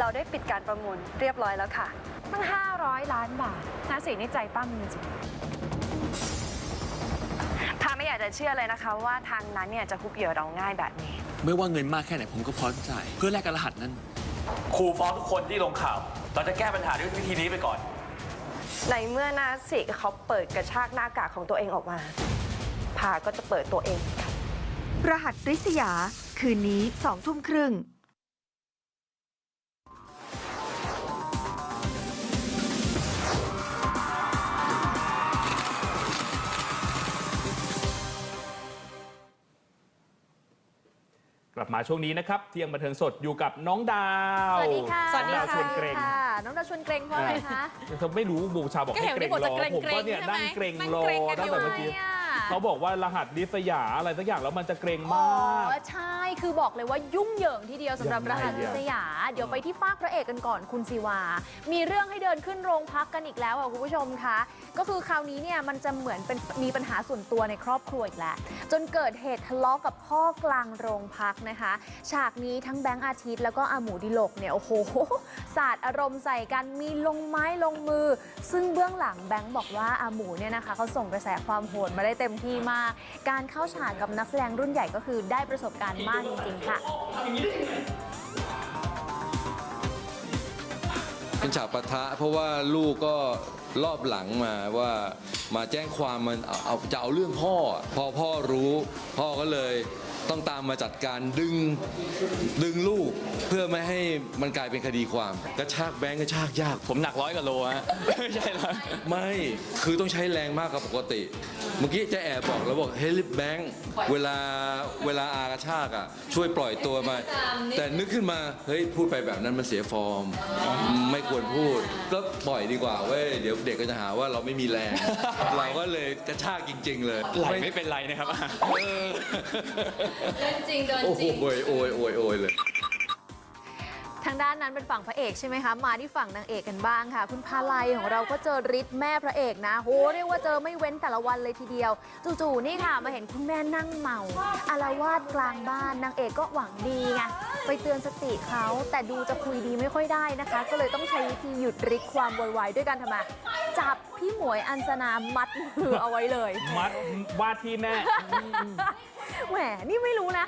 เราได้ปิดการประมูลเรียบร้อยแล้วค่ะ ตั้ง 500 ล้านบาทนาสีนี่ใจปั้มจริงพาไม่อยากจะเชื่อเลยนะคะว่าทางนั้นเนี่ยจะคุบเหยื่อเราง่ายแบบนี้ ไม่ว่าเงินมากแค่ไหนผมก็พร้อมจ่ายเพื่อแลกกับรหัสนั้น ครูฟ้องทุกคนที่ลงข่าว เราจะแก้ปัญหาด้วยวิธีนี้ไปก่อน ในเมื่อนาสิเขาเปิดกระชากหน้ากากของตัวเองออกมา พาก็จะเปิดตัวเองค่ะรหัสริษยา คืนนี้สองทุ่มครึ่ง ลับมาช่วงนี้นะครับเที่ยงบันเทิงสดอยู่กับน้องดาวๆสวัสดีค่ะน้องดาวชวนเกรงค่ะน้องดาวชวนเกรงเพราะอะไรคะเธอไม่รู้บูชาบอกก็ให้เห็นเกรที่งบอกรจะอเกรงผมเกรก็งเนี่ยใช่ไหมนั่งเกรงนั่งรอเกรงกันตั้งแต่เมื่อกี้อยู่อะเขาบอกว่ารหัสลิษยาอะไรสักอย่างแล้วมันจะเกรงอ๋อมากใช่ คือบอกเลยว่ายุ่งเหยิงทีเดียวสำหรับยังรไงหัสอะลิษยา เดี๋ยวไปที่ฟากพระเอกกันก่อนคุณศิวา มีเรื่องให้เดินขึ้นโรงพักกันอีกแล้วอะคุณผู้ชมคะ ก็คือคราวนี้เนี่ยมันจะเหมือนเป็นมีปัญหาส่วนตัวในครอบครัวอีกแล้ว จนเกิดเหตุทะเลาะกับพ่อกลางโรงพักนะคะ ฉากนี้ทั้งแบงค์อาทิตย์แล้วก็อาหมูดิลกเนี่ยโอ้โห สาดอารมณ์ใส่กันมีลงไม้ลงมือ ซึ่งเบื้องหลังแบงค์บอกว่าอาหมูเนี่ยนะคะเขาส่งกระแสความโหดมาได้เต็มที่มาก การเข้าฉากกับนักแสดงรุ่นใหญ่ก็คือได้ประสบการณ์มากจริงๆค่ะ เป็นฉากปะทะเพราะว่าลูกก็รอบหลังมาว่ามาแจ้งความมันเอาเอาจะเอาเรื่องพ่ออะพอพ่อรู้ พ่อก็เลยต้องตามมาจัดการดึงดึงลูก เพื่อไม่ให้มันกลายเป็นคดีความกระชากแบงก์กระชากยาก ผมหนักร้อยกว่าโลฮะ ไม่ใช่เหรอไม่ คือต้องใช้แรงมากกว่าปกติ เมื่อกี้จะแอบบอกแล้วบอกเฮ้ยแบงค์เวลาเวลาอากระชากอะ ช่วยปล่อยตัวมา แต่นึกขึ้นมา เฮ้ย พูดไปแบบนั้นมันเสียฟอร์ม ไม่ควรพูด ก็ปล่อยดีกว่าเว้ย เดี๋ยวเด็กก็จะหาว่าเราไม่มีแรง เราก็เลยกระชากจริง ๆ เลยไหลไม่เป็นไรนะครับเออจริงโดนจริง โอ้ยโอยโอยโอยเลยทาง ด้านนั้นเป็นฝั่งพระเอกใช่ไหมคะ มาที่ฝั่งนางเอกกันบ้างค่ะ คุณพาไลของเราก็เจอฤทธิ์แม่พระเอกนะโหเรียกว่าเจอไม่เว้นแต่ละวันเลยทีเดียว จู่ๆนี่ค่ะมาเห็นคุณแม่นั่งเมาอารวาสกลางบ้านนางเอกก็หวังดีไงไปเตือนสติเขาแต่ดูจะคุยดีไม่ค่อยได้นะคะ ก็เลยต้องใช้วิธีหยุดฤทธิ์ความโวยวายด้วยการทำไมจับพี่หมวยอัญชนามัดมือเอาไว้เลย มัดว่าที่แม่ แหมนี่ไม่รู้นะ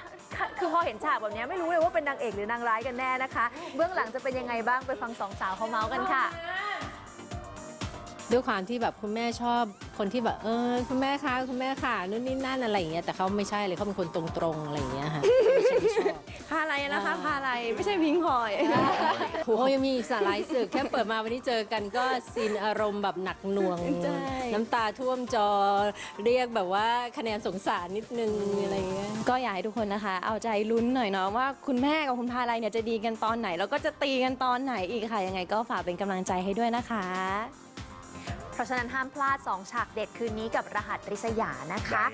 คือพอเห็นฉากแบบนี้ไม่รู้เลยว่าเป็นนางเอกหรือนางร้ายกันแน่นะคะ เบื้องหลังจะเป็นยังไงบ้างไปฟังสองสาวเขาเมาส์กันค่ะ ด้วยความที่แบบคุณแม่ชอบคนที่แบบเออคุณแม่คะคุณแม่ค่ะนู่นนี่นั่นอะไรอย่างเงี้ยแต่เขาไม่ใช่เลยเขาเป็นคนตรงๆอะไรอย่างเงี้ยค่ะไม่ใช่ไม่ชอบ พาอะไรนะคะพาอะไรไม่ใช่พิงพลอย โอ้ยังมีอีกสาหลายสึกแค่เปิดมาวันนี้เจอกันก็ซีนอารมณ์แบบหนักหน่วง ใช่ น้ำตาท่วมจอเรียกแบบว่าคะแนนสงสารนิดนึงอะไรอย่างเงี้ย ก็อยากให้ทุกคนนะคะ เอาใจลุ้นหน่อยเนาะว่าคุณแม่กับคุณพาไลเนี่ยจะดีกันตอนไหน แล้วก็จะตีกันตอนไหนอีกค่ะยังไงก็ฝากเป็นกำลังใจให้ด้วยนะคะ เพราะฉะนั้นห้ามพลาด 2 ฉากเด็ดคืนนี้กับรหัสริษยานะคะ